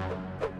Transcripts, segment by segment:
Thank you.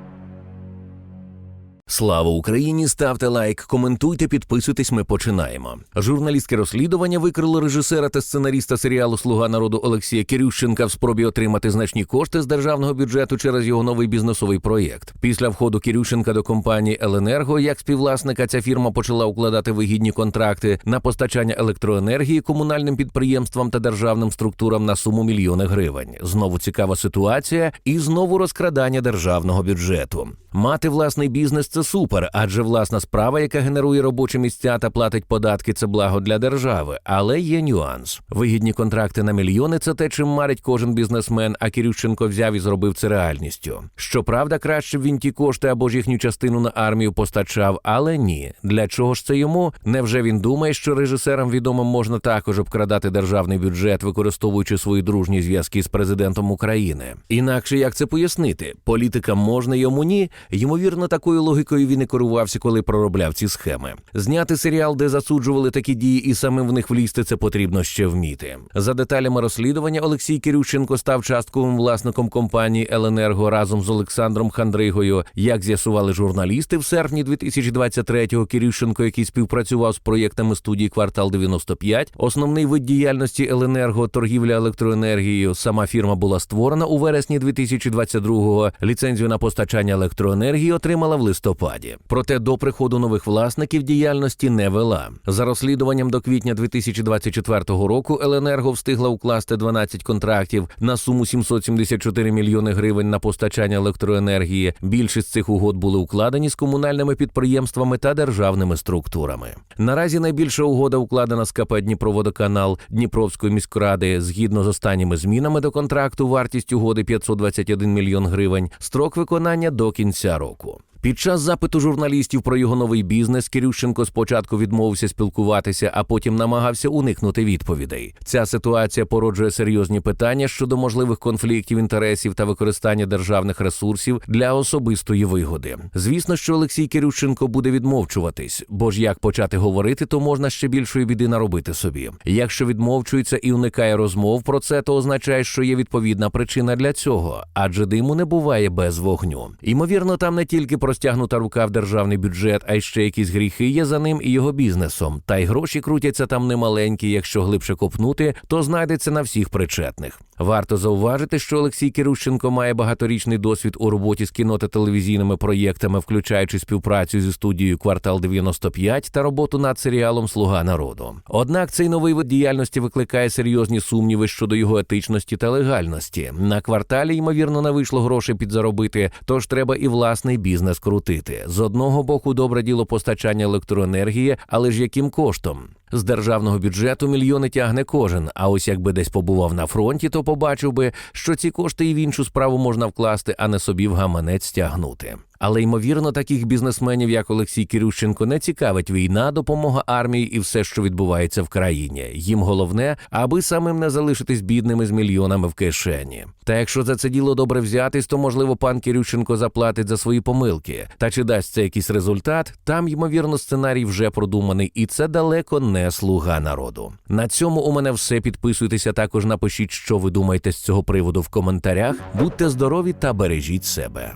Слава Україні! Ставте лайк, коментуйте, підписуйтесь. Ми починаємо. Журналістське розслідування викрило режисера та сценаріста серіалу Слуга народу Олексія Кирющенка в спробі отримати значні кошти з державного бюджету через його новий бізнесовий проєкт. Після входу Кирющенка до компанії Еленерго, як співвласника, ця фірма почала укладати вигідні контракти на постачання електроенергії комунальним підприємствам та державним структурам на суму мільйони гривень. Знову цікава ситуація і знову розкрадання державного бюджету. Мати власний бізнес це супер, адже власна справа, яка генерує робочі місця та платить податки, це благо для держави. Але є нюанс. Вигідні контракти на мільйони це те, чим марить кожен бізнесмен. А Кирющенко взяв і зробив це реальністю. Щоправда, краще б він ті кошти або ж їхню частину на армію постачав, але ні. Для чого ж це йому? Невже він думає, що режисерам відомим можна також обкрадати державний бюджет, використовуючи свої дружні зв'язки з президентом України? Інакше як це пояснити? Політика можна йому ні. Ймовірно, такою логікою він і керувався, коли проробляв ці схеми. Зняти серіал, де засуджували такі дії, і самим в них влізти, це потрібно ще вміти. За деталями розслідування Олексій Кирющенко став частковим власником компанії Еленерго разом з Олександром Хандригою. Як з'ясували журналісти, в серпні 2023-го Кирющенко, який співпрацював з проєктами студії Квартал 95, основний вид діяльності Еленерго торгівля електроенергією. Сама фірма була створена у вересні 2022-го. Ліцензію на постачання електроенергії отримала в листопаді. Проте до приходу нових власників діяльності не вела. За розслідуванням до квітня 2024 року Еленерго встигла укласти 12 контрактів на суму 774 мільйони гривень на постачання електроенергії. Більшість цих угод були укладені з комунальними підприємствами та державними структурами. Наразі найбільша угода укладена з КП Дніпроводоканал Дніпровської міськради. Згідно з останніми змінами до контракту, вартість угоди 521 мільйон гривень. Строк виконання до кінця року. Під час запиту журналістів про його новий бізнес Кирющенко спочатку відмовився спілкуватися, а потім намагався уникнути відповідей. Ця ситуація породжує серйозні питання щодо можливих конфліктів інтересів та використання державних ресурсів для особистої вигоди. Звісно, що Олексій Кирющенко буде відмовчуватись, бо ж як почати говорити, то можна ще більшої біди наробити собі. Якщо відмовчується і уникає розмов про це, то означає, що є відповідна причина для цього, адже диму не буває без вогню. Ймовірно, там не тільки простягнута рука в державний бюджет, а ще якісь гріхи є за ним і його бізнесом. Та й гроші крутяться там немаленькі. Якщо глибше копнути, то знайдеться на всіх причетних. Варто зауважити, що Олексій Кирющенко має багаторічний досвід у роботі з кіно та телевізійними проєктами, включаючи співпрацю зі студією Квартал 95 та роботу над серіалом Слуга народу. Однак цей новий вид діяльності викликає серйозні сумніви щодо його етичності та легальності. На кварталі ймовірно не вийшло грошей підзаробити, тож треба і власний бізнес крутити. З одного боку, добре діло постачання електроенергії, але ж яким коштом? З державного бюджету мільйони тягне кожен. А ось якби десь побував на фронті, то побачив би, що ці кошти і в іншу справу можна вкласти, а не собі в гаманець стягнути. Але ймовірно, таких бізнесменів, як Олексій Кирющенко, не цікавить війна, допомога армії і все, що відбувається в країні. Їм головне, аби самим не залишитись бідними з мільйонами в кишені. Та якщо за це діло добре взятись, то можливо пан Кирющенко заплатить за свої помилки. Та чи дасть це якийсь результат? Там ймовірно сценарій вже продуманий, і це далеко не слуга народу. На цьому у мене все. Підписуйтеся також. Напишіть, що ви думаєте з цього приводу в коментарях. Будьте здорові та бережіть себе.